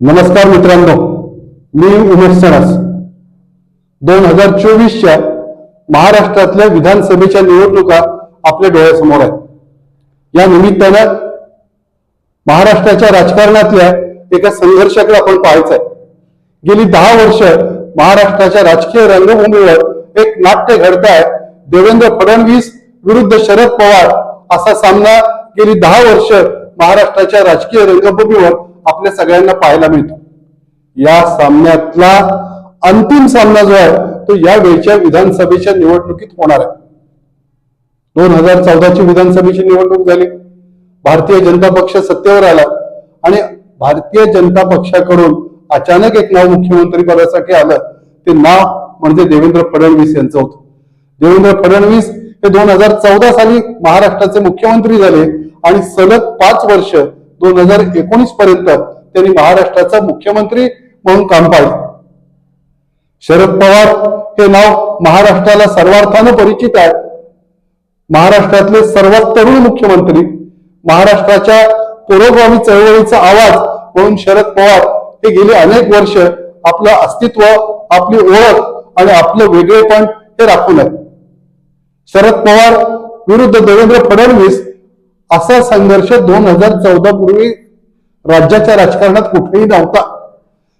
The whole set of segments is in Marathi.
नमस्कार मित्रांनो मी उमेश सणस दोन हजार चोवीसच्या महाराष्ट्रातल्या विधानसभेच्या निवडणुका आपल्या डोळ्यासमोर आहेत. या निमित्तानं महाराष्ट्राच्या राजकारणातल्या एका संघर्षाकडे आपण पाहायचं आहे गेली दहा वर्ष महाराष्ट्राच्या राजकीय रंगभूमीवर एक नाट्य घडताय. देवेंद्र फडणवीस विरुद्ध शरद पवार असा सामना गेली दहा वर्ष महाराष्ट्राच्या राजकीय रंगभूमीवर आपल्या सगळ्यांना पाहायला मिळतो. या सामन्यातला अंतिम सामना जो आहे तो या वेळच्या विधानसभेच्या निवडणुकीत होणार आहे. दोन हजार चौदाची विधानसभेची निवडणूक झाली. भारतीय जनता पक्ष सत्तेवर आला आणि भारतीय जनता पक्षाकडून अचानक एक नाव मुख्यमंत्री पदासाठी आलं. ते नाव म्हणजे देवेंद्र फडणवीस यांचं होतं. देवेंद्र फडणवीस हे दोन हजार चौदा साली महाराष्ट्राचे मुख्यमंत्री झाले आणि सलग पाच वर्ष दोन हजार एकोणीस पर्यंत त्यांनी महाराष्ट्राचा मुख्यमंत्री म्हणून काम पाहिलं. शरद पवार हे नाव महाराष्ट्राला सर्वार्थानं परिचित आहे. महाराष्ट्रातले सर्वात तरुण मुख्यमंत्री महाराष्ट्राच्या पुरोगामी चळवळीचा आवाज म्हणून शरद पवार हे गेली अनेक वर्ष आपलं अस्तित्व आपली ओळख आणि आपलं वेगळेपण हे राखून आहे शरद पवार विरुद्ध देवेंद्र फडणवीस असा संघर्ष दोन हजार चौदा पूर्वी राज्याच्या राजकारणात कुठेही नव्हता.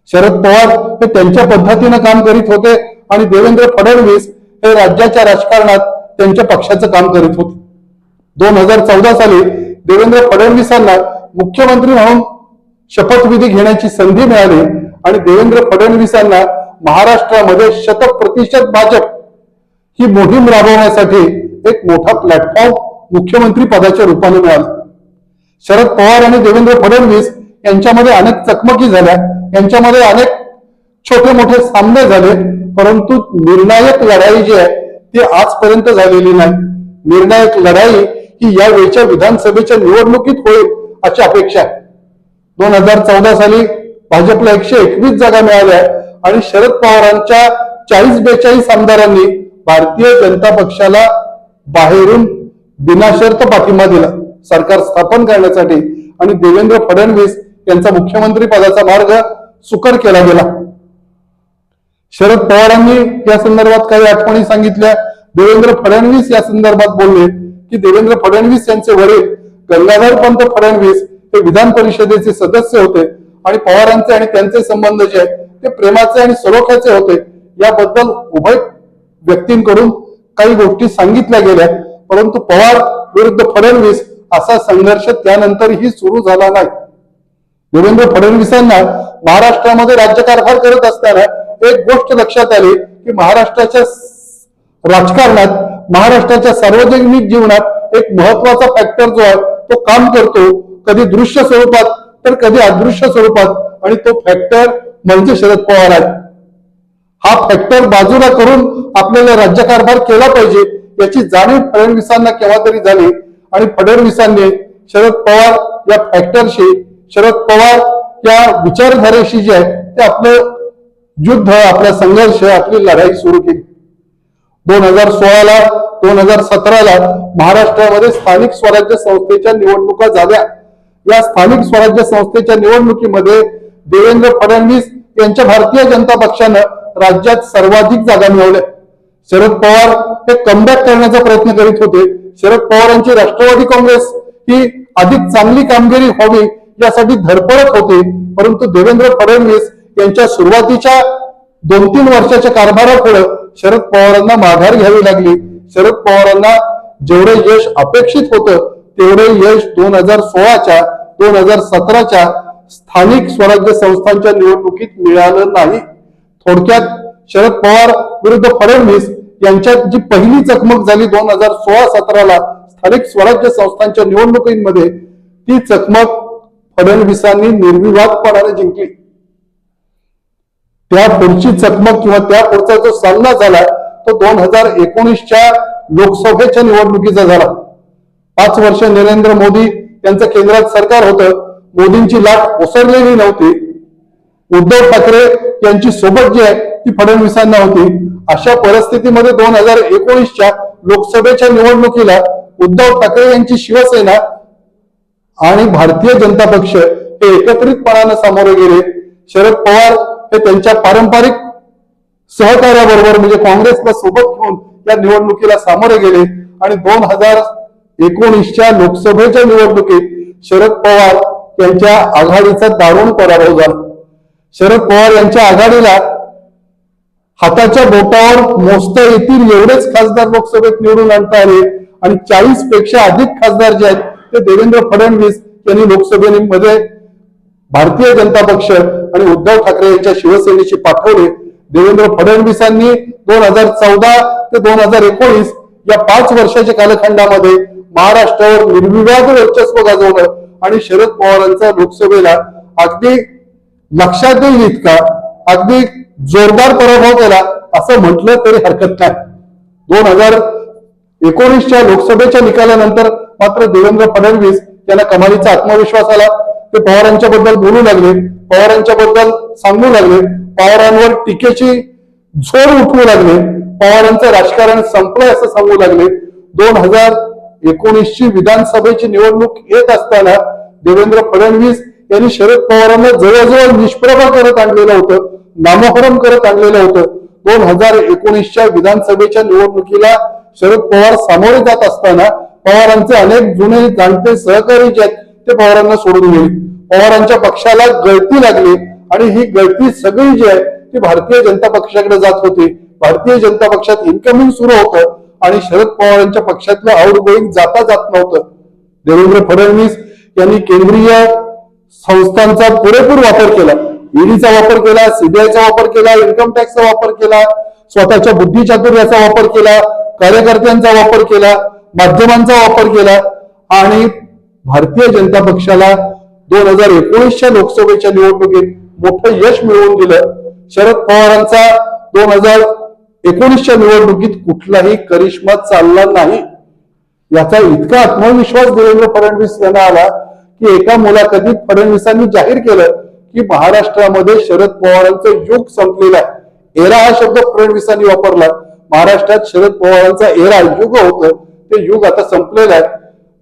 शरद पवार हे त्यांच्या पद्धतीनं काम करीत होते आणि देवेंद्र फडणवीस हे राज्याच्या राजकारणात त्यांच्या पक्षाचं काम करीत होते. दोन हजार चौदा साली देवेंद्र फडणवीसांना मुख्यमंत्री म्हणून शपथविधी घेण्याची संधी मिळाली आणि देवेंद्र फडणवीसांना महाराष्ट्रामध्ये शतक प्रतिशत भाजप ही मोहीम राबवण्यासाठी एक मोठा प्लॅटफॉर्म मुख्यमंत्री पदाच्या रूपाने मिळाले. शरद पवार आणि देवेंद्र फडणवीस यांच्यामध्ये अनेक चकमकी झाल्या. यांच्यामध्ये अनेक छोटे मोठे सामने झाले परंतु निर्णायक लढाई जी आहे ती आजपर्यंत झालेली नाही. निर्णायक लढाई ही यावेळच्या विधानसभेच्या निवडणुकीत होईल अशी अपेक्षा आहे. दोन हजार चौदा साली भाजपला एकशे एकवीस जागा मिळाल्या आणि शरद पवारांच्या चाळीस बेचाळीस आमदारांनी भारतीय जनता पक्षाला बाहेरून बिनाशर्त पाठिंबा दिला. सरकार स्थापन करण्यासाठी आणि देवेंद्र फडणवीस यांचा मुख्यमंत्री पदाचा मार्ग सुकर केला गेला. शरद पवारांनी या संदर्भात काही आठवणी सांगितल्या. देवेंद्र फडणवीस या संदर्भात बोलले की देवेंद्र फडणवीस यांचे वडील गंगाधर पंत फडणवीस हे विधान परिषदेचे सदस्य होते आणि पवारांचे आणि त्यांचे संबंध जे आहेत ते प्रेमाचे आणि सलोख्याचे होते. याबद्दल उभय व्यक्तींकडून काही गोष्टी सांगितल्या गेल्या. परंतु पवार विरुद्ध फडणवीस असा संघर्ष त्यानंतरही सुरू झाला नाही. देवेंद्र फडणवीसांना महाराष्ट्रामध्ये राज्यकारभार करत असताना एक गोष्ट लक्षात आली की महाराष्ट्राच्या राजकारणात महाराष्ट्राच्या सार्वजनिक जीवनात एक महत्त्वाचा फॅक्टर जो आहे तो काम करतो. कधी दृश्य स्वरूपात तर कधी अदृश्य स्वरूपात आणि तो फॅक्टर म्हणजे शरद पवार आहे. हा फॅक्टर बाजूला करून आपल्याला राज्यकारभार केला पाहिजे. याची जाणीव फडणवीसांना केव्हा तरी झाली. आणि फडणवीसांनी शरद पवार या फॅक्टरशी शरद पवार या विचारधारेशी जे आहे ते आपलं युद्ध आपला संघर्ष आपली लढाई सुरू केली. दोन हजार सोळाला दोन हजार सतराला महाराष्ट्रामध्ये स्थानिक स्वराज्य संस्थेच्या निवडणुका झाल्या. या स्थानिक स्वराज्य संस्थेच्या निवडणुकीमध्ये देवेंद्र फडणवीस यांच्या भारतीय जनता पक्षानं राज्यात सर्वाधिक जागा मिळवल्या. शरद पवार हे कमबॅक करण्याचा प्रयत्न करीत होते. शरद पवारांची राष्ट्रवादी काँग्रेस ही अधिक चांगली कामगिरी व्हावी यासाठी धडपडत होते. परंतु देवेंद्र फडणवीस यांच्या सुरुवातीच्या दोन तीन वर्षाच्या कारभारापुढे शरद पवारांना माघार घ्यावी लागली. शरद पवारांना जेवढे यश अपेक्षित होतं तेवढे यश दोन हजार सोळाच्या दोन हजार सतराच्या स्थानिक स्वराज्य संस्थांच्या निवडणुकीत मिळालं नाही. थोडक्यात शरद पवार विरुद्ध फडणवीस यांच्यात जी पहिली चकमक झाली दोन हजार सोळा सतराला स्थानिक स्वराज्य संस्थांच्या निवडणुकीमध्ये ती चकमक फडणवीसांनी निर्विवादपणाने जिंकली. त्या पुढची चकमक किंवा त्या पुढचा जो सामना झाला तो दोन हजार एकोणीसच्या लोकसभेच्या निवडणुकीचा झाला. पाच वर्ष नरेंद्र मोदी यांचं केंद्रात सरकार होतं. मोदींची लाट ओसरलेली नव्हती. उद्धव ठाकरे यांची सोबत जी आहे ती फडणवीसांना होती. अशा परिस्थितीमध्ये दोन हजार एकोणीसच्या लोकसभेच्या निवडणुकीला उद्धव ठाकरे यांची शिवसेना आणि भारतीय जनता पक्ष हे एकत्रितपणानं सामोरे गेले. शरद पवार हे त्यांच्या पारंपरिक सहकार्याबरोबर म्हणजे काँग्रेसला सोबत घेऊन या निवडणुकीला सामोरे गेले. आणि दोन हजार एकोणीसच्या लोकसभेच्या निवडणुकीत शरद पवार यांच्या आघाडीचा दारुण पराभव झाला. शरद पवार यांच्या आघाडीला हाताच्या बोटावर मोजता येतील एवढेच खासदार लोकसभेत निवडून आणता आले. आणि चाळीसपेक्षा अधिक खासदार जे आहेत ते देवेंद्र फडणवीस यांनी लोकसभेमध्ये भारतीय जनता पक्ष आणि उद्धव ठाकरे यांच्या शिवसेनेशी पाठवले. देवेंद्र फडणवीसांनी दोन हजार चौदा ते दोन हजार एकोणीस या पाच वर्षाच्या कालखंडामध्ये महाराष्ट्रावर निर्विवाद वर्चस्व गाजवलं आणि शरद पवारांचा लोकसभेला अगदी लक्षात येईल इतका अगदी जोरदार पराभव केला असं म्हटलं तरी हरकत नाही. दोन हजार एकोणीसच्या लोकसभेच्या निकालानंतर मात्र देवेंद्र फडणवीस यांना कमालीचा आत्मविश्वास आला. ते पवारांच्या बद्दल बोलू लागले पवारांच्या बद्दल सांगू लागले पवारांवर टीकेची झोर उठवू लागले पवारांचं राजकारण संपलंय असं सांगू लागले. दोन हजार एकोणीसची विधानसभेची निवडणूक येत असताना देवेंद्र फडणवीस यांनी शरद पवारांना जवळजवळ निष्प्रभा करत आणलेलं होतं. नामकरण करत आणलेलं होतं. दोन हजार एकोणीसच्या विधानसभेच्या निवडणुकीला शरद पवार सामोरे जात असताना पवारांचे अनेक जुने जाणते सहकारी जे आहेत ते पवारांना सोडून गेले. पवारांच्या पक्षाला गळती लागली आणि ही गळती सगळी जी आहे ती भारतीय जनता पक्षाकडे जात होती. भारतीय जनता पक्षात इन्कमिंग सुरू होतं आणि शरद पवारांच्या पक्षातलं आउट गोईंग जाता जात नव्हतं. देवेंद्र फडणवीस यांनी केंद्रीय संस्थांचा पुरेपूर वापर केला. ईडीचा वापर केला सीबीआयचा वापर केला इन्कम टॅक्सचा वापर केला स्वतःच्या बुद्धी चातुर्याचा वापर केला कार्यकर्त्यांचा वापर केला माध्यमांचा वापर केला आणि भारतीय जनता पक्षाला दोन हजार एकोणीसच्या लोकसभेच्या निवडणुकीत मोठं यश मिळवून दिलं. शरद पवारांचा दोन हजार एकोणीसच्या निवडणुकीत कुठलाही करिश्मा चालला नाही. याचा इतका आत्मविश्वास देवेंद्र फडणवीस यांना आला की एका मुलाखतीत फडणवीसांनी जाहीर केलं की महाराष्ट्रामध्ये शरद पवारांचं युग संपलेलं आहे. एरा हा शब्द फडणवीसांनी वापरला. महाराष्ट्रात शरद पवारांचा एरा युग होतं. ते युग आता संपलेलं आहे.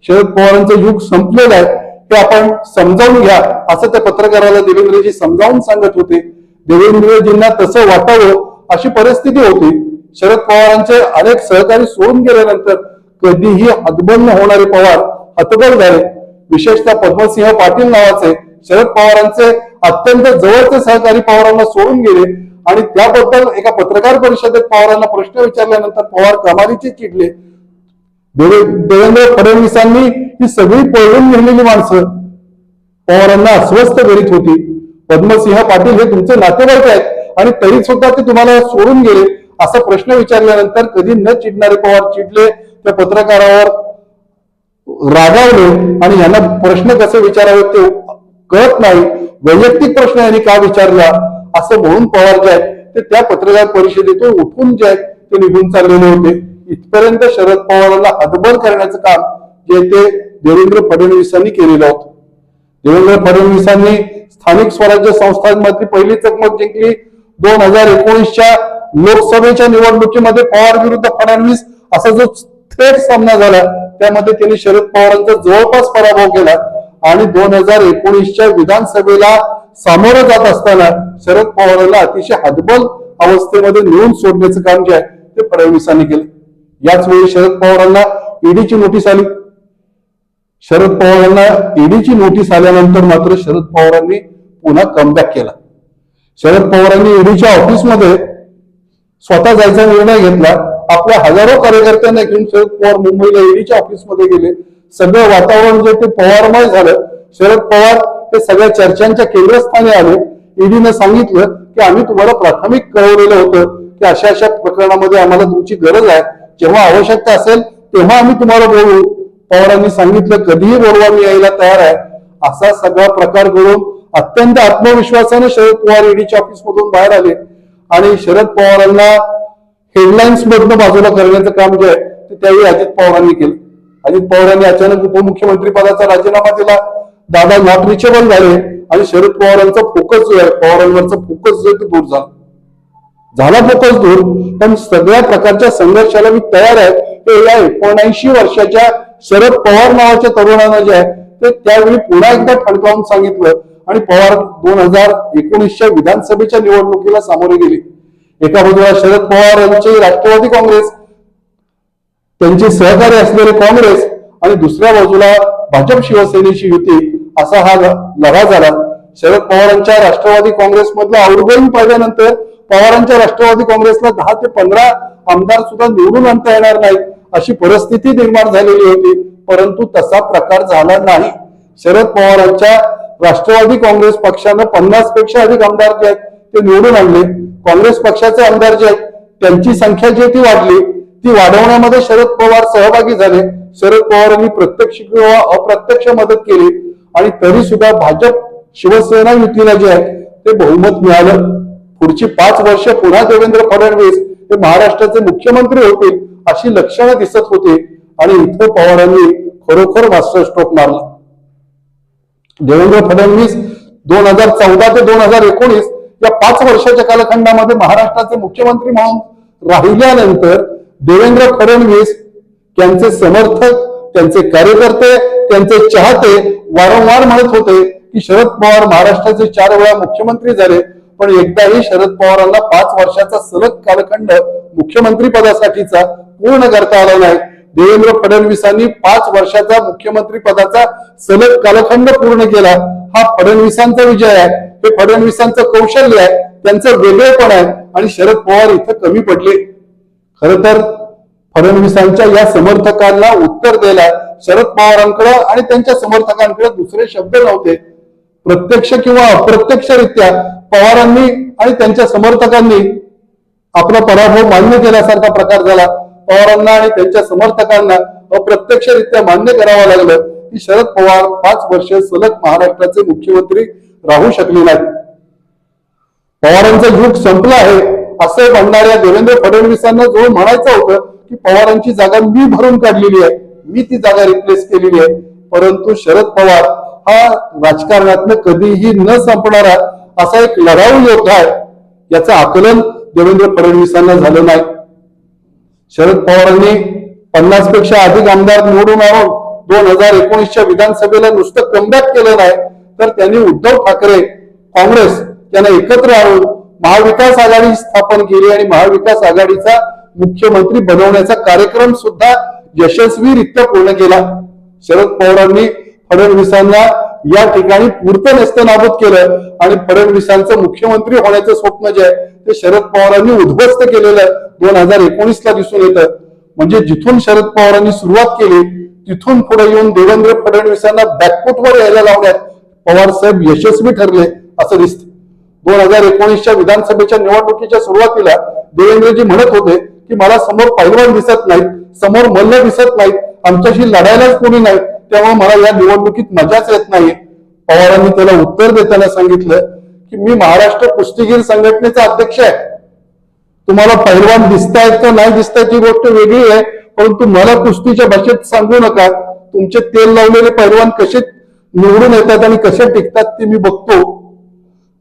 शरद पवारांचं युग संपलेलं आहे. ते आपण समजावून घ्या. असं त्या पत्रकाराला देवेंद्रजी समजावून सांगत होते. देवेंद्रजींना तसं वाटावं अशी परिस्थिती होती. शरद पवारांचे अनेक सहकारी सोडून गेल्यानंतर कधीही हतबंद होणारे पवार हतबल झाले. विशेषतः पद्मसिंह पाटील नावाचे शरद पवारांचे अत्यंत जवळचे सहकारी पवारांना सोडून गेले आणि त्याबद्दल एका पत्रकार परिषदेत पवारांना प्रश्न विचारल्यानंतर पवार कमालीचे चिडले. देवेंद्र फडणवीसांनी ही सगळी पळवून नेलेली माणसं पवारांना अस्वस्थ करीत होती. पद्मसिंह पाटील हे तुमचे नातेवाईक आहेत आणि तरी सुद्धा ते तुम्हाला सोडून गेले असा प्रश्न विचारल्यानंतर कधी न चिडणारे पवार चिडले त्या पत्रकारावर रागावले आणि यांना प्रश्न कसे विचारावे ते कळत नाही. वैयक्तिक प्रश्न यांनी का विचारला? असं म्हणून पवार जे आहेत ते त्या पत्रकार परिषदेतून उठून जे आहेत ते निघून चाललेले होते. इथपर्यंत शरद पवारांना हतबल करण्याचं काम जे ते देवेंद्र फडणवीसांनी केलेलं होतं. देवेंद्र फडणवीसांनी स्थानिक स्वराज्य संस्थांमधली पहिली चकमक जिंकली. दोन हजार एकोणीसच्या लोकसभेच्या निवडणुकीमध्ये पवार विरुद्ध फडणवीस असा जो थेट सामना झाला त्यामध्ये त्यांनी शरद पवारांचा जवळपास पराभव केला. आणि दोन हजार एकोणीसच्या विधानसभेला सामोरं जात असताना शरद पवारांना अतिशय हतबल अवस्थेमध्ये नेऊन सोडण्याचं काम जे आहे ते फडणवीसांनी केलं. याच वेळी शरद पवारांना ईडीची नोटीस आली. शरद पवारांना ईडीची नोटीस आल्यानंतर मात्र शरद पवारांनी पुन्हा कमबॅक केला. शरद पवारांनी ईडीच्या ऑफिसमध्ये स्वतः जायचा निर्णय घेतला. आपल्या हजारो कार्यकर्त्यांना घेऊन शरद पवार मुंबईला ईडीच्या ऑफिसमध्ये गेले. सगळं वातावरण जे ते पवारमय झालं शरद पवार ते सगळ्या चर्चांच्या केंद्रस्थानी आले. ईडीनं सांगितलं की आम्ही तुम्हाला प्राथमिक कळवलेलं होतं की अशा अशा प्रकरणामध्ये आम्हाला तुमची गरज आहे. जेव्हा आवश्यकता असेल तेव्हा आम्ही तुम्हाला बोलवू पवारांनी सांगितलं कधीही बोलवा मी यायला तयार आहे. असा सगळा प्रकार घडून अत्यंत आत्मविश्वासाने शरद पवार ईडीच्या ऑफिस मधून बाहेर आले. आणि शरद पवारांना हेडलाईन्स मधनं बाजूला करण्याचं काम जे आहे ते त्यावेळी अजित पवारांनी केलं. अजित पवारांनी अचानक उपमुख्यमंत्री पदाचा राजीनामा दिला. दादा नॉट रिचेबल झाले आणि शरद पवारांचा फोकस जो आहे पवारांवरचा फोकस जो आहे दूर झाला. झाला फोकस दूर पण सगळ्या प्रकारच्या संघर्षाला मी तयार आहे. ते या एकोणऐंशी वर्षाच्या शरद पवार नावाच्या तरुणांना जे आहे ते त्यावेळी पुन्हा एकदा ठणकावून सांगितलं आणि पवार दोन हजार एकोणीसच्या विधानसभेच्या निवडणुकीला सामोरे गेले. एका बाजूला शरद पवार यांचे राष्ट्रवादी काँग्रेस त्यांचे सहकारी असलेले काँग्रेस आणि दुसऱ्या बाजूला भाजप शिवसेनेची युती असा हा लढा झाला. शरद पवारांच्या राष्ट्रवादी काँग्रेसमधला मधलं पाहिल्यानंतर पवारांच्या राष्ट्रवादी काँग्रेसला दहा ते पंधरा आमदार सुद्धा निवडून आणता येणार नाही अशी परिस्थिती निर्माण झालेली होती परंतु तसा प्रकार झाला नाही. शरद पवारांच्या राष्ट्रवादी काँग्रेस पक्षानं पन्नासपेक्षा अधिक आमदार जे आहेत ते निवडून आणले. काँग्रेस पक्षाचे आमदार जे आहेत त्यांची संख्या जी ती वाढली. ती वाढवण्यामध्ये शरद पवार सहभागी झाले. शरद पवारांनी प्रत्यक्ष किंवा अप्रत्यक्ष मदत केली. आणि तरी सुद्धा भाजप शिवसेना युतीला जे आहे ते बहुमत मिळालं. पुढची पाच वर्ष पुन्हा देवेंद्र फडणवीस हे महाराष्ट्राचे मुख्यमंत्री होतील अशी लक्षणं दिसत होती. आणि इथं पवारांनी खरोखर मास्टर स्ट्रोक मारला. देवेंद्र फडणवीस दोन हजार चौदा ते दोन हजार एकोणीस या पाच वर्षाच्या कालखंडामध्ये महाराष्ट्राचे मुख्यमंत्री म्हणून राहिल्यानंतर देवेंद्र फडणवीस त्यांचे समर्थक त्यांचे कार्यकर्ते त्यांचे चाहते वारंवार म्हणत होते की शरद पवार महाराष्ट्राचे चार वेळा मुख्यमंत्री झाले पण एकदाही शरद पवारांना पाच वर्षाचा सलग कालखंड मुख्यमंत्री पदासाठीचा पूर्ण करता आला नाही. देवेंद्र फडणवीसांनी पाच वर्षाचा मुख्यमंत्री पदाचा सलग कालखंड पूर्ण केला. हा फडणवीसांचा विजय आहे. हे फडणवीसांचं कौशल्य आहे. त्यांचं वेगळेपण आहे. आणि शरद पवार इथं कमी पडले. खर तर फडणवीसांच्या या समर्थकांना उत्तर द्यायला शरद पवारांकडे आणि त्यांच्या समर्थकांकडे दुसरे शब्द नव्हते. प्रत्यक्ष किंवा अप्रत्यक्षरित्या पवारांनी आणि त्यांच्या समर्थकांनी आपला पराभव मान्य केल्यासारखा प्रकार झाला. पवारांना आणि त्यांच्या समर्थकांना अप्रत्यक्षरित्या मान्य करावं लागलं की शरद पवार पाच वर्ष सलग महाराष्ट्राचे मुख्यमंत्री राहू शकले नाहीत. पवारांचं युग संपलं आहे. असं म्हणणाऱ्या देवेंद्र फडणवीसांना जो म्हणायचं होतं की पवारांची जागा मी भरून काढलेली आहे मी ती जागा रिप्लेस केलेली आहे परंतु शरद पवार हा राजकारणातनं कधीही न संपणारा असा एक लढाऊ योद्धा आहे. याचं आकलन देवेंद्र फडणवीसांना झालं नाही. शरद पवारांनी पन्नासपेक्षा अधिक आमदार निवडून आणून दोन हजार एकोणीसच्या विधानसभेला नुसतं कमबॅक केलं नाही तर त्यांनी उद्धव ठाकरे काँग्रेस यांना एकत्र आणून महाविकास आघाडी स्थापन केली आणि महाविकास आघाडीचा मुख्यमंत्री बनवण्याचा कार्यक्रम सुद्धा यशस्वीरित्या पूर्ण केला. शरद पवारांनी फडणवीसांना या ठिकाणी पुरतं नसतं नाबूद केलं आणि फडणवीसांचं मुख्यमंत्री होण्याचं स्वप्न जे आहे ते शरद पवारांनी उद्ध्वस्त केलेलं दोन हजार एकोणीसला दिसून येतं. म्हणजे जिथून शरद पवारांनी सुरुवात केली तिथून पुढे येऊन देवेंद्र फडणवीसांना बॅकफुटवर यायला लावण्यात पवार साहेब यशस्वी ठरले असं दिसतं. दोन हजार एकोणीसच्या विधानसभेच्या निवडणुकीच्या सुरुवातीला देवेंद्रजी म्हणत होते की मला समोर पैलवान दिसत नाहीत समोर मल्ल दिसत नाहीत आमच्याशी लढायलाच कोणी नाही त्यामुळे मला या निवडणुकीत मजाच येत नाही पवारांनी त्याला उत्तर देताना सांगितलं की मी महाराष्ट्र कुस्तीगीर संघटनेचा अध्यक्ष आहे. तुम्हाला पैलवान दिसतायत का नाही दिसतायत ही गोष्ट वेगळी आहे परंतु मला कुस्तीच्या भाषेत सांगू नका. तुमचे तेल लावलेले पैलवान कसे निवडून येतात आणि कसे टिकतात ते मी बघतो.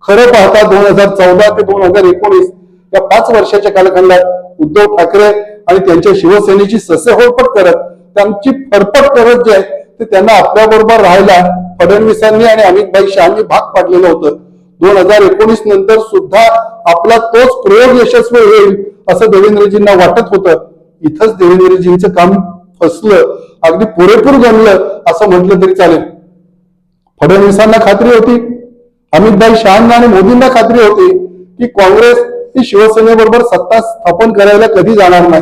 खरं पाहता दोन हजार चौदा ते दोन हजार एकोणीस या पाच वर्षाच्या कालखंडात उद्धव ठाकरे आणि त्यांच्या शिवसेनेची ससेहोडपट करत त्यांची फरफट करत जे आहे ते त्यांना आपल्या बरोबर राहायला फडणवीसांनी आणि अमितभाई शहानी भाग पाडलेलं होतं. दोन हजार एकोणीस नंतर सुद्धा आपला तोच प्रयोग यशस्वी होईल असं देवेंद्रजींना वाटत होतं. इथंच देवेंद्रजींचं काम फसलं अगदी पुरेपूर गणलं असं म्हटलं तरी चालेल. फडणवीसांना खात्री होती. अमितभाई शहांना आणि मोदींना खात्री होती की काँग्रेस ही शिवसेनेबरोबर सत्ता स्थापन करायला कधी जाणार नाही.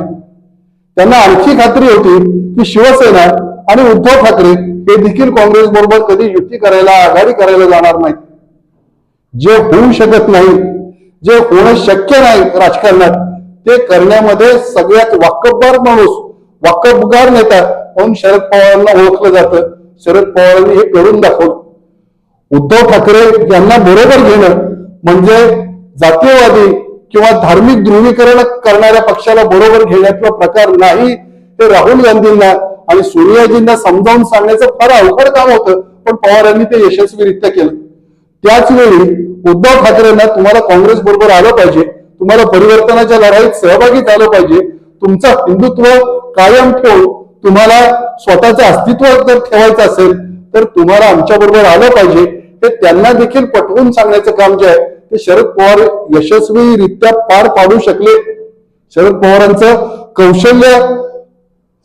त्यांना आणखी खात्री होती की शिवसेना आणि उद्धव ठाकरे हे देखील काँग्रेस बरोबर कधी युती करायला आघाडी करायला जाणार नाही जे होऊ शकत नाही जे होणं शक्य नाही राजकारणात ते करण्यामध्ये सगळ्यात वाकबगार माणूस वाकबगार नेता म्हणून शरद पवारांना ओळखलं जातं. शरद पवारांनी हे करून दाखवलं. उद्धव ठाकरे यांना बरोबर घेणं म्हणजे जातीयवादी किंवा धार्मिक ध्रुवीकरण करणाऱ्या पक्षाला बरोबर घेण्यातला प्रकार नाही हे राहुल गांधींना आणि सोनियाजींना समजावून सांगण्याचं फार अवघड काम होतं पण पवारांनी ते यशस्वीरित्या केलं. त्याच वेळी उद्धव ठाकरेंना तुम्हाला काँग्रेस बरोबर आलं पाहिजे तुम्हाला परिवर्तनाच्या लढाईत सहभागी झालं पाहिजे तुमचं हिंदुत्व कायम ठेवून तुम्हाला स्वतःचं अस्तित्व जर ठेवायचं असेल तर तुम्हाला आमच्या बरोबर आलं पाहिजे ते त्यांना देखील पटवून सांगण्याचं काम जे आहे ते शरद पवार यशस्वीरित्या पार पाडू शकले. शरद पवारांचं कौशल्य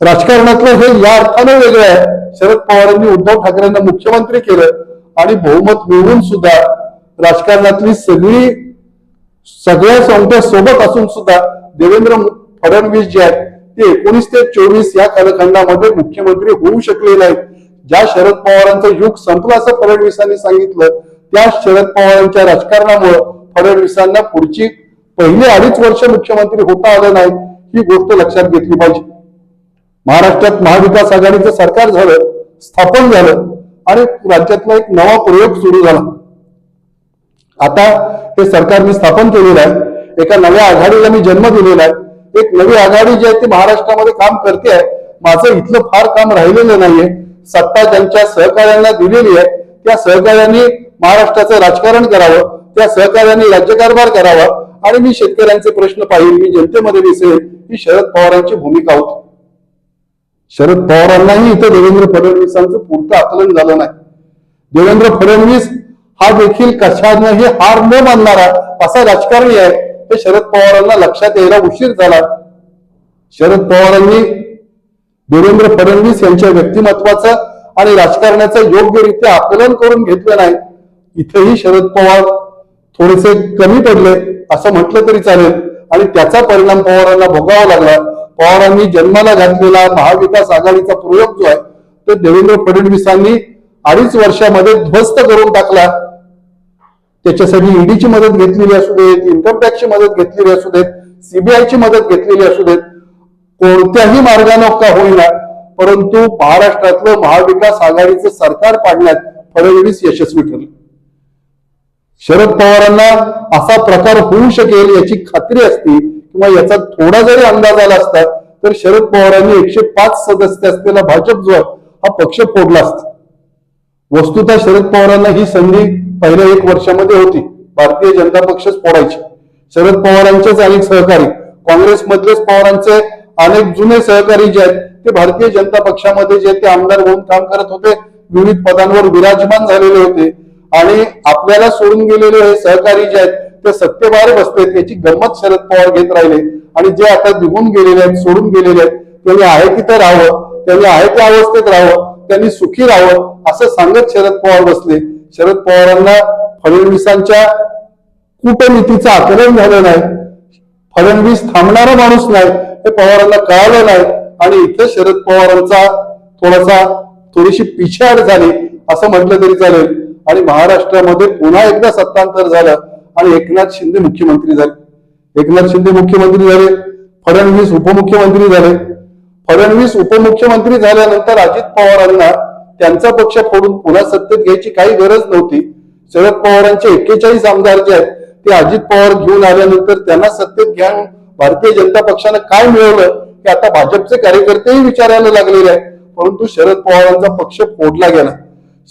राजकारणातलं हे या अर्थानं वेगळं आहे. शरद पवारांनी उद्धव ठाकरेंना मुख्यमंत्री केलं आणि बहुमत मिळवून सुद्धा राजकारणातली सगळी सगळ्या संख्या सोबत असून सुद्धा देवेंद्र फडणवीस जे आहेत ते एकोणीस ते चोवीस या कालखंडामध्ये मुख्यमंत्री होऊ शकले नाहीत. ज्या शरद पवारांचं युग संपलं असं फडणवीसांनी सांगितलं त्या शरद पवारांच्या राजकारणामुळं फडणवीसांना पुढची पहिली अडीच वर्ष मुख्यमंत्री होता आलं नाही ही गोष्ट लक्षात घेतली पाहिजे. महाराष्ट्रात महाविकास आघाडीचं सरकार झालं स्थापन झालं आणि राज्यातला एक नवा प्रयोग सुरू झाला. आता हे सरकार मी स्थापन केलेलं आहे एका नव्या आघाडीला मी जन्म दिलेला आहे एक नवी आघाडी जी आहे ती महाराष्ट्रामध्ये काम करते आहे माझं इथलं फार काम राहिलेलं नाहीये. सत्ता ज्यांच्या सहकार्यांना दिलेली आहे त्या सहकार्यांनी महाराष्ट्राचं राजकारण करावं त्या सहकार्यांनी राज्यकारभार करावा. आणि मी शेतकऱ्यांचे प्रश्न पाहिजे मी जनतेमध्ये दिसेल ही शरद पवारांची भूमिका होती. शरद पवारांनाही इथं देवेंद्र फडणवीसांचं पूर्ण आकलन झालं नाही. देवेंद्र फडणवीस हा देखील कशानंही हार न मानणारा असा राजकारणी आहे. हे शरद पवारांना लक्षात यायला उशीर झाला. शरद पवारांनी देवेंद्र फडणवीस यांच्या व्यक्तिमत्वाचं आणि राजकारणाचं योग्यरित्या आकलन करून घेतलं नाही. इथेही शरद पवार थोडेसे कमी पडले असं म्हटलं तरी चालेल. आणि त्याचा परिणाम पवारांना भोगावा लागला. पवारांनी जन्माला घातलेला महाविकास आघाडीचा प्रयोग जो आहे तो देवेंद्र फडणवीसांनी अडीच वर्षामध्ये ध्वस्त करून टाकला. त्याच्यासाठी ईडीची मदत घेतलेली असू देत इन्कम टॅक्सची मदत घेतलेली असू देत सीबीआयची मदत घेतलेली असू देत कोणत्याही मार्गानं का होईना परंतु महाराष्ट्रातलं महाविकास आघाडीचं सरकार पाडण्यात फडणवीस यशस्वी ठरले. शरद पवारांना असा प्रकार होऊ शकेल याची खात्री असती किंवा याचा थोडा जरी अंदाज आला असता तर शरद पवारांनी एकशे पाच सदस्य असलेला भाजप जो हा पक्ष फोडला असता. वस्तुतः शरद पवारांना ही संधी पहिल्या एक वर्षामध्ये होती. भारतीय जनता पक्षच फोडायची. शरद पवारांचेच अनेक सहकारी काँग्रेसमधलेच पवारांचे अनेक जुने सहकारी जे आहेत ते भारतीय जनता पक्षामध्ये जे ते आमदार म्हणून काम करत होते. विविध पदांवर विराजमान झालेले होते. आणि आपल्याला सोडून गेलेले हे सहकारी जे आहेत ते सत्तेबाहेर बसलेत याची गंमत शरद पवार घेत राहिले. आणि जे आता निघून गेलेले आहेत सोडून गेलेले आहेत त्यांनी आहे तिथं राहावं त्यांनी आहे त्या अवस्थेत राहावं त्यांनी सुखी राहावं असं सांगत शरद पवार बसले. शरद पवारांना फडणवीसांच्या कूटनीतीचं आकलन झालं नाही. फडणवीस थांबणारा माणूस नाही. हे पवारांना कळालं नाही. आणि इथं शरद पवारांचा थोडासा थोडीशी पिछाड झाली असं म्हटलं तरी चालेल. आणि महाराष्ट्रामध्ये पुन्हा एकदा सत्तांतर झालं आणि एकनाथ शिंदे मुख्यमंत्री झाले. एकनाथ शिंदे मुख्यमंत्री झाले फडणवीस उपमुख्यमंत्री झाले. फडणवीस उपमुख्यमंत्री झाल्यानंतर अजित पवारांना त्यांचा पक्ष फोडून पुन्हा सत्तेत घ्यायची काही गरज नव्हती. शरद पवारांचे एक्केचाळीस आमदार जे आहेत ते अजित पवार घेऊन आल्यानंतर त्यांना सत्तेत घ्या भारतीय जनता पक्षानं काय मिळवलं हे आता भाजपचे कार्यकर्तेही विचारायला लागलेले आहेत. परंतु शरद पवारांचा पक्ष फोडला गेला.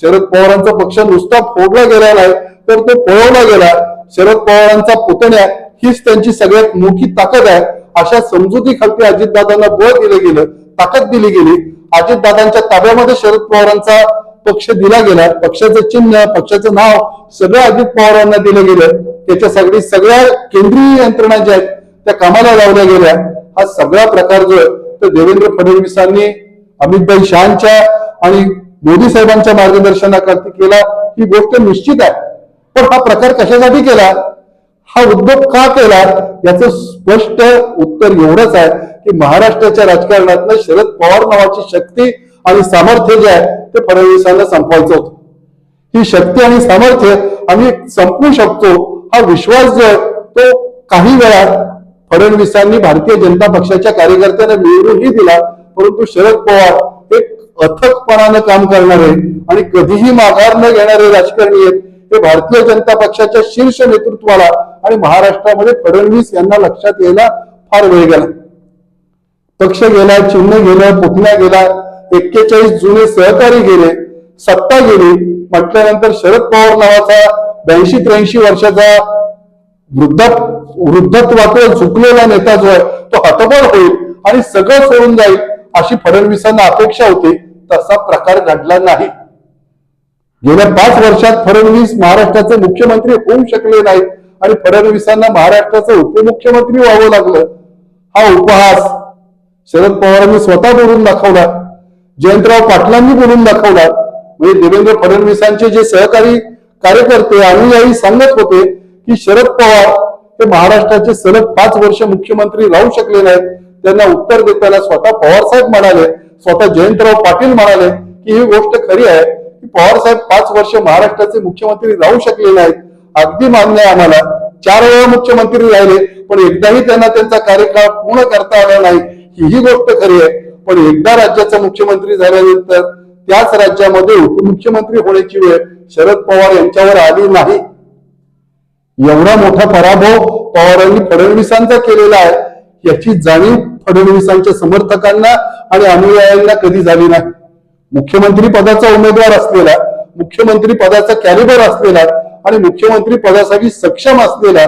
शरद पवारांचा पक्ष नुसता फोडला गेला नाही तर तो पळवला गेला. शरद पवारांचा पुतण्या हीच त्यांची सगळ्यात मोठी ताकद आहे. अशा समजुती खालती अजितदादांना बळ दिलं गेलं ताकद दिली गेली. अजितदादांच्या ताब्यामध्ये शरद पवारांचा पक्ष दिला गेला. पक्षाचं चिन्ह पक्षाचं नाव सगळं अजित पवारांना दिलं गेलं. त्याच्या सगळी सगळ्या केंद्रीय यंत्रणा ज्या आहेत त्या कामाला लावल्या गेल्या. हा सगळा प्रकार जो आहे तो देवेंद्र फडणवीसांनी अमितभाई शहाच्या आणि मोदी साहेबांच्या मार्गदर्शनाकरती केला. ही गोष्ट निश्चित आहे. पण हा प्रकार कशासाठी केला? हा उद्योग का केला? याचं स्पष्ट उत्तर एवढंच आहे की महाराष्ट्राच्या राजकारणातनं शरद पवार नावाची शक्ती आणि सामर्थ्य जे आहे ते फडणवीसांना संपवायचं होतं. ही शक्ती आणि सामर्थ्य आम्ही संपवू शकतो. हा विश्वास जो आहे तो काही वेळा फडणवीसांनी भारतीय जनता पक्षाच्या कार्यकर्त्यांना निवडूनही दिला परंतु शरद पवार एक अथकपणानं काम करणारे आणि कधीही माघार न घेणारे राजकारणी आहेत हे भारतीय जनता पक्षाच्या शीर्ष नेतृत्वाला आणि महाराष्ट्रामध्ये फडणवीस यांना लक्षात यायला फार वेळ गेला. पक्ष गेला चिन्ह गेलं पुतण्या गेला एक्केचाळीस जुने सहकारी गेले सत्ता गेली म्हटल्यानंतर शरद पवार नावाचा ब्याऐंशी त्र्याऐंशी वर्षाचा वृद्ध वृद्धत्वातून झुकलेला नेता जो आहे तो हतबल होईल आणि सगळं सोडून जाईल अशी फडणवीसांना अपेक्षा होती तसा प्रकार घडला नाही. गेल्या पाच वर्षात फडणवीस महाराष्ट्राचे मुख्यमंत्री होऊ शकले नाहीत आणि फडणवीसांना महाराष्ट्राचं उपमुख्यमंत्री व्हावं लागलं. हा उपहास शरद पवारांनी स्वतः बोलून दाखवला जयंतराव पाटलांनी बोलून दाखवला. म्हणजे देवेंद्र फडणवीसांचे जे सहकारी कार्यकर्ते अनुयायी सांगत होते की शरद पवार हे महाराष्ट्राचे सलग पाच वर्ष मुख्यमंत्री राहू शकले नाहीत. त्यांना उत्तर देताना स्वतः पवार साहेब म्हणाले स्वतः जयंतराव पाटील म्हणाले की ही गोष्ट खरी आहे की पवार साहेब पाच वर्ष महाराष्ट्राचे मुख्यमंत्री राहू शकले नाहीत. अगदी मान्य आहे आम्हाला. चार वेळा मुख्यमंत्री राहिले पण एकदाही त्यांना त्यांचा कार्यकाळ पूर्ण करता आला नाही. हीही गोष्ट खरी आहे. पण एकदा राज्याचा मुख्यमंत्री झाल्यानंतर त्याच राज्यामध्ये उपमुख्यमंत्री होण्याची वेळ शरद पवार यांच्यावर आली नाही. एवढा मोठा पराभव पवारांनी फडणवीसांचा केलेला आहे याची जाणीव फडणवीसांच्या समर्थकांना आणि अनुयायांना कधी झाली नाही. मुख्यमंत्री पदाचा उमेदवार असलेला मुख्यमंत्री पदाचा कॅलिबर असलेला आणि मुख्यमंत्री पदासाठी सक्षम असलेला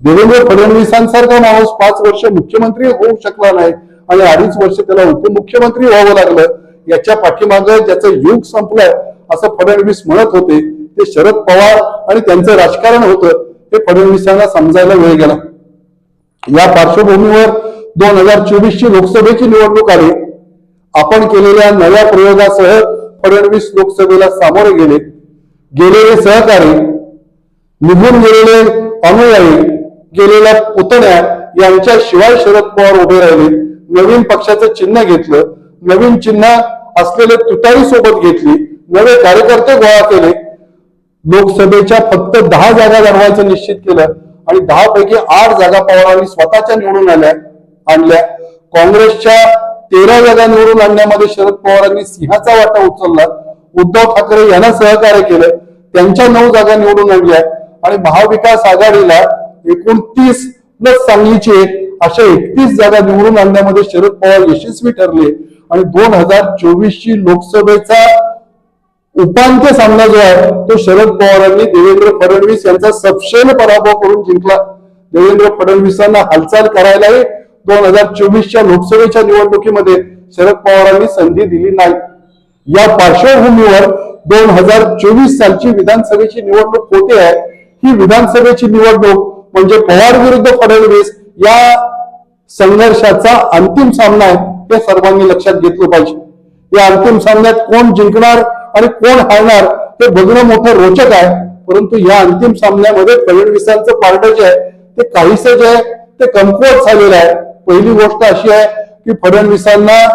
देवेंद्र फडणवीसांसारखा माणूस पाच वर्ष मुख्यमंत्री होऊ शकला नाही आणि अडीच वर्ष त्याला उपमुख्यमंत्री व्हावं लागलं याच्या पाठीमागं ज्याचं युग संपलंय असं फडणवीस म्हणत होते. ते शरद पवार आणि त्यांचं राजकारण होतं हे फडणवीसांना समजायला वेळ गेला. या पार्श्वभूमीवर दोन हजार चोवीस ची लोकसभेची निवडणूक आली आपण केलेल्या नव्या प्रयोगासह फडणवीस लोकसभेला सामोरे गेले. गेलेले सहकारी निघून गेलेले अनुयायी गेलेल्या पुतण्या यांच्याशिवाय शरद पवार उभे राहिले. नवीन पक्षाचं चिन्ह घेतलं. नवीन चिन्ह असलेले तुतारी सोबत घेतली. नवे कार्यकर्ते गोळा केले. लोकसभेच्या फक्त दहा जागा लढवायचं निश्चित केलं आणि दहा पैकी आठ जागा पवारांनी स्वतःच्या निवडून आल्या आणल्या. काँग्रेसच्या तेरा जागा निवडून आणण्यामध्ये शरद पवारांनी सिंहाचा वाटा उचलला. उद्धव ठाकरे यांना सहकार्य केलं. त्यांच्या नऊ जागा निवडून आणल्या. आणि महाविकास आघाडीला एकूण तीस प्लस सांगलीची एक अशा एकतीस जागा निवडून आणण्यामध्ये शरद पवार यशस्वी ठरले. आणि दोन हजार चोवीस ची लोकसभेचा उपांत्य सामना जो आहे तो शरद पवारांनी देवेंद्र फडणवीस यांचा सपशेल पराभव करून जिंकला. देवेंद्र फडणवीसांना हालचाल करायलाही दोन हजार चोवीसच्या लोकसभेच्या निवडणुकीमध्ये शरद पवारांनी संधी दिली नाही. या पार्श्वभूमीवर दोन हजार चोवीस सालची विधानसभेची निवडणूक होते आहे ही विधानसभेची निवडणूक म्हणजे पवार विरुद्ध फडणवीस या संघर्षाचा अंतिम सामना आहे हे सर्वांनी लक्षात घेतलं पाहिजे. या अंतिम सामन्यात कोण जिंकणार आणि कोण हारणार हे बघणं मोठं रोचक आहे. परंतु या अंतिम सामन्यामध्ये फडणवीसांचं पार्ट जे आहे. ते काहीस जे आहे ते कमकुवत झालेलं आहे. पहिली गोष्ट अशी आहे की फडणवीसांना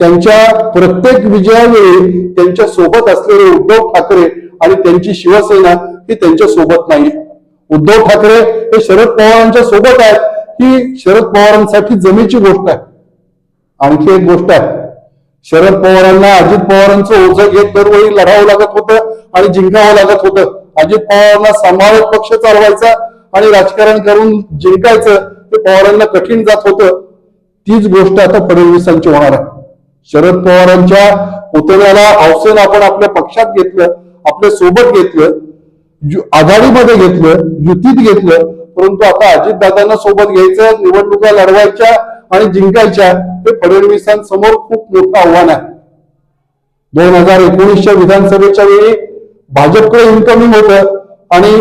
त्यांच्या प्रत्येक विजयावेळी त्यांच्यासोबत असलेले उद्धव ठाकरे आणि त्यांची शिवसेना ही त्यांच्यासोबत नाही उद्धव ठाकरे हे शरद पवारांच्या सोबत आहेत. ही शरद पवारांसाठी जमेची गोष्ट आहे. आणखी एक गोष्ट आहे. शरद पवारांना अजित पवारांचं ओझं घेत दरवेळी लढावं लागत होतं आणि जिंकावं लागत होतं. अजित पवारांना सांभाळत पक्ष चालवायचा आणि राजकारण करून जिंकायचं ते पवारांना कठीण जात होतं. तीच गोष्ट आता फडणवीसांची होणार आहे. शरद पवारांच्या पुतण्याला अवसेन आपण आपल्या पक्षात घेतलं आपल्यासोबत घेतलं आघाडीमध्ये घेतलं युतीत घेतलं परंतु आता अजितदादांना सोबत घ्यायचं निवडणुका लढवायच्या आणि जिंकायच्या हे फडणवीसांसमोर खूप मोठं आव्हान आहे. दोन हजार एकोणीसच्या विधानसभेच्या वेळी भाजपकडे इन्कमिंग होतं आणि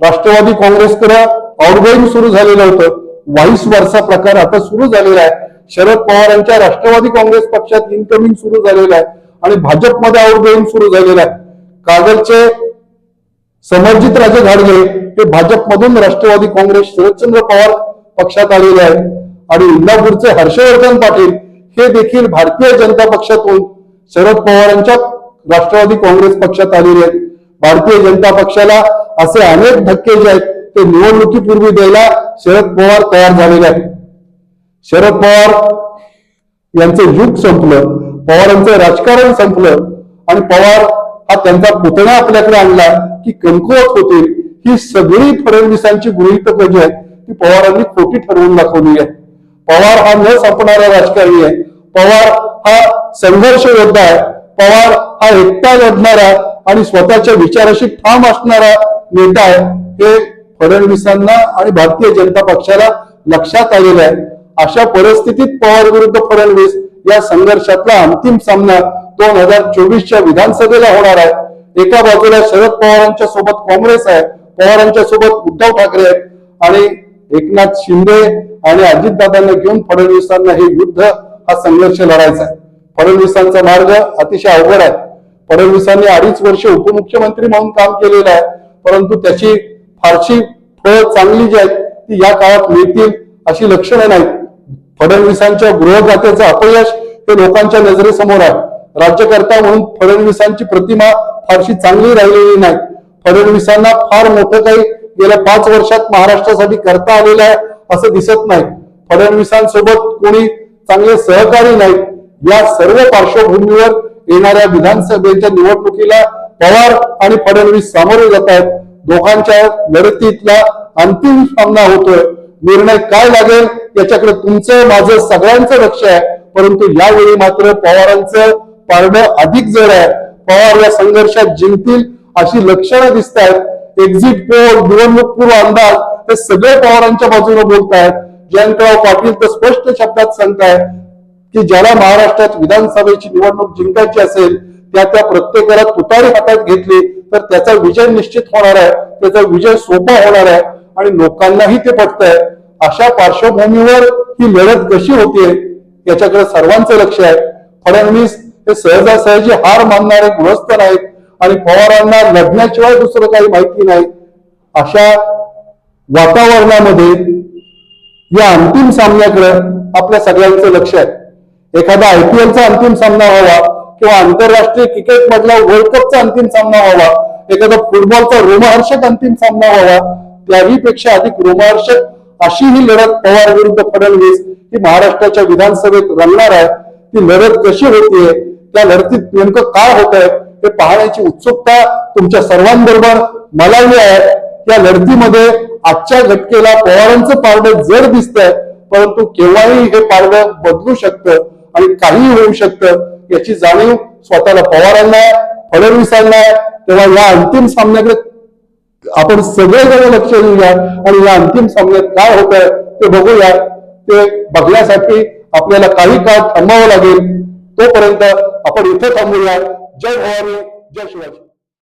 राष्ट्रवादी काँग्रेसकडे आउटगोईंग सुरू झालेलं होतं. वाईस वर्षा प्रकार आता सुरू झालेला आहे. शरद पवारांच्या राष्ट्रवादी काँग्रेस पक्षात इन्कमिंग सुरू झालेलं आहे आणि भाजपमध्ये आउटगोईंग सुरू झालेलं आहे. कागलचे समर्जित राजे घाडगे हे भाजपमधून राष्ट्रवादी काँग्रेस शरदचंद्र पवार पक्षात आलेले आहे आणि इंदापूरचे हर्षवर्धन पाटील हे देखील भारतीय जनता पक्षातून शरद पवारांच्या राष्ट्रवादी काँग्रेस पक्षात आलेले आहेत. भारतीय जनता पक्षाला असे अनेक धक्के जे आहेत ते निवडणुकीपूर्वी द्यायला शरद पवार तयार झालेले आहेत. शरद पवार यांचं युग संपलं पवारांचं राजकारण संपलं आणि पवार हा त्यांचा पुतळा आपल्याकडे आणला की कमकुवत होतील. ही सगळी फडणवीसांची गृहितक जी आहेत ती पवारांनी खोटी ठरवून दाखवली आहे पवार हा न संपणारा राजकारणी आहे. पवार हा संघर्ष योद्धा आहे. पवार हा एकटा लढणारा आणि स्वतःच्या विचाराशी ठाम असणारा नेता आहे. हे फडणवीसांना आणि भारतीय जनता पक्षाला लक्षात आलेलं आहे. अशा परिस्थितीत पवार विरुद्ध फडणवीस या संघर्षातला अंतिम सामना दोन हजार चोवीसच्या विधानसभेला होणार आहे. एका बाजूला शरद पवारांच्या सोबत काँग्रेस आहे. पवारांच्या सोबत उद्धव ठाकरे आहेत. आणि एकनाथ शिंदे आणि अजितदादांना घेऊन फडणवीसांना हे युद्ध हा संघर्ष लढायचा आहे. फडणवीसांचा मार्ग अतिशय अवघड आहे. फडणवीसांनी अडीच वर्ष उपमुख्यमंत्री म्हणून काम केलेलं आहे परंतु त्याची फारशी फळ चांगली जी आहेत ती या काळात मिळतील अशी लक्षणं नाहीत. फडणवीसांच्या गृहखात्याचं अपयश हे लोकांच्या नजरेसमोर आहे. राज्यकर्ता म्हणून फडणवीसांची प्रतिमा फारशी चांगली राहिलेली नाही. फडणवीसांना फार मोठं काही गेल्या पाच वर्षात महाराष्ट्रासाठी करता आलेलं आहे असं दिसत नाही. फडणवीसांसोबत कोणी चांगले सहकारी नाहीत या सर्व पार्श्वभूमीवर येणाऱ्या विधानसभेच्या निवडणुकीला पवार आणि फडणवीस सामोरे जात आहेत. दोघांच्या लढतीतला अंतिम सामना होतोय. निर्णय काय लागेल याच्याकडे तुमचं माझं सगळ्यांचं लक्ष आहे. परंतु यावेळी मात्र पवारांचं पारडं अधिक जड आहे. पवार या संघर्षात जिंकतील अशी लक्षणं दिसत आहेत एक्झिट पोल निवडणूक पूर्व अंदाज हे सगळे पवारांच्या बाजूने बोलत आहेत जयंतराव पाटील तर स्पष्ट शब्दात सांगतायत की ज्याला महाराष्ट्रात विधानसभेची निवडणूक जिंकायची असेल त्या त्या प्रत्येकाला तुतारी हातात घेतली तर त्याचा विजय निश्चित होणार आहे त्याचा विजय सोपा होणार आहे आणि लोकांनाही ते पटतंय. अशा पार्श्वभूमीवर ही लढत कशी होते याच्याकडे सर्वांचं लक्ष आहे. फडणवीस हे सहजासहजी हार मानणारे गृहस्थ नाहीत. आणि पवारांना लढण्याशिवाय दुसरं काही माहिती नाही. अशा वातावरणामध्ये या अंतिम सामन्याकडे आपल्या सगळ्यांचं लक्ष आहे. एखादा आयपीएलचा अंतिम सामना व्हावा किंवा आंतरराष्ट्रीय क्रिकेट मधला वर्ल्ड कपचा अंतिम सामना व्हावा एखादा फुटबॉलचा रोमहर्षक अंतिम सामना व्हावा त्याही पेक्षा अधिक रोमहर्षक अशी ही लढत पवार विरुद्ध फडणवीस ही महाराष्ट्राच्या विधानसभेत रंगणार आहे. ती लढत कशी होतीये त्या लढतीत नेमकं काय होत आहे हे पाहण्याची उत्सुकता तुमच्या सर्वांबरोबर मलाही आहे. या लढतीमध्ये आजच्या घटकेला पवारांचं पारडं जड दिसतंय परंतु केव्हाही हे पारडं बदलू शकतं आणि काहीही होऊ शकतं याची जाणीव स्वतःला पवारांना फडणवीसांना तेव्हा या अंतिम सामन्याकडे आपण सगळेजण लक्ष देऊया आणि या अंतिम सामन्यात काय होत आहे ते बघूया. ते बघण्यासाठी आपल्याला काही काळ थांबावं लागेल. तोपर्यंत आपण इथे थांबूया. जय भवानी जय शिवाजी